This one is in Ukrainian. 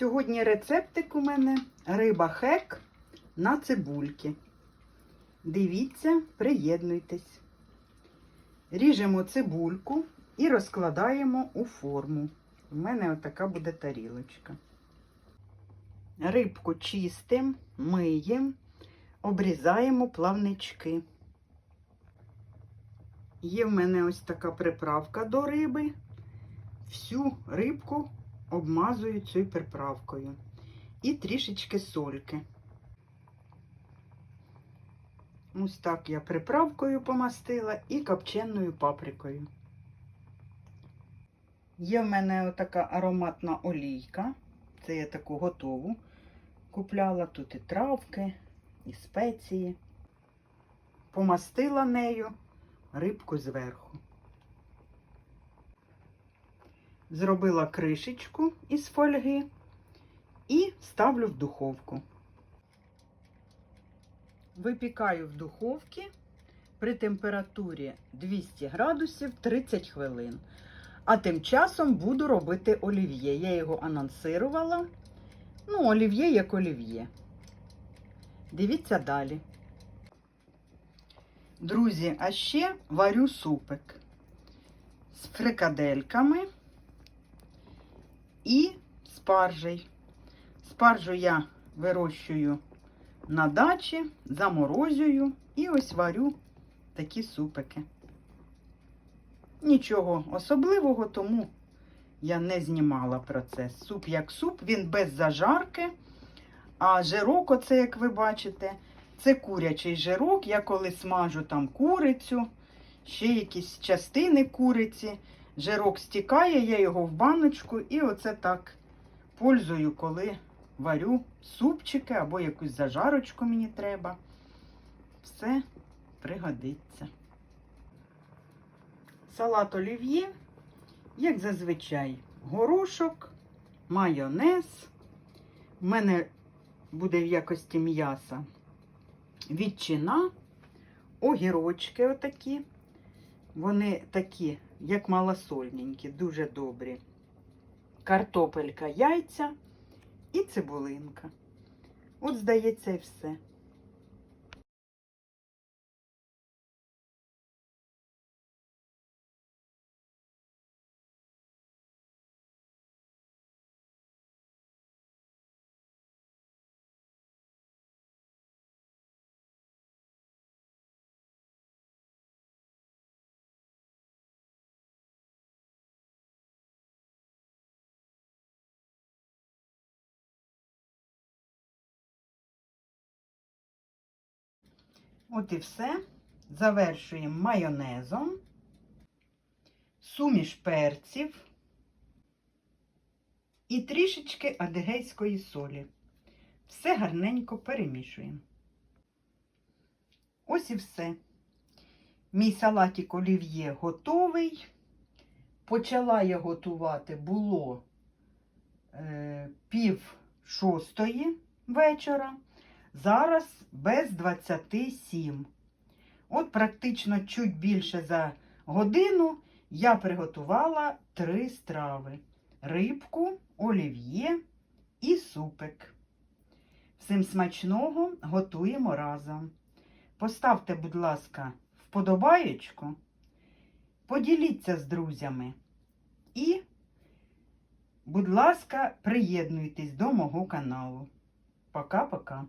Сьогодні рецептик у мене риба хек на цибульки. Дивіться, приєднуйтесь. Ріжемо цибульку і розкладаємо у форму. У мене отака буде тарілочка. Рибку чистим, миємо, обрізаємо плавнички. Є в мене ось така приправка до риби. Всю рибку обмазую цією приправкою. І трішечки сольки. Ось так я приправкою помастила і копченою паприкою. Є в мене отака ароматна олійка. Це я таку готову. Купляла тут і травки, і спеції. Помастила нею рибку зверху. Зробила кришечку із фольги і ставлю в духовку. Випікаю в духовці при температурі 200 градусів 30 хвилин. А тим часом буду робити олів'є. Я його анонсирувала. Ну, олів'є як олів'є. Дивіться далі. Друзі, а ще варю супик з фрикадельками і спаржею. Спаржу я вирощую на дачі, заморозюю і ось варю такі супики. Нічого особливого, тому я не знімала процес. Суп як суп, він без зажарки. А жирок, оце, як ви бачите, це курячий жирок. Я коли смажу там курицю, ще якісь частини куриці. Жирок стікає, я його в баночку і оце так пользую, коли варю супчики або якусь зажарочку мені треба. Все пригодиться. Салат олів'є, як зазвичай, горошок, майонез. У мене буде в якості м'яса відчина, огірочки отакі. Вони такі, як малосольненькі, дуже добрі. Картопелька, яйця і цибулинка. От, здається, і все. От і все. Завершуємо майонезом, суміш перців і трішечки адигейської солі. Все гарненько перемішуємо. Ось і все. Мій салатик олів'є готовий. Почала я готувати було е, пів шостої вечора. Зараз без 27. От практично чуть більше за годину я приготувала три страви: рибку, олів'є і супик. Всім смачного готуємо разом. Поставте, будь ласка, вподобаєчку, поділіться з друзями і, будь ласка, приєднуйтесь до мого каналу. Пока-пока.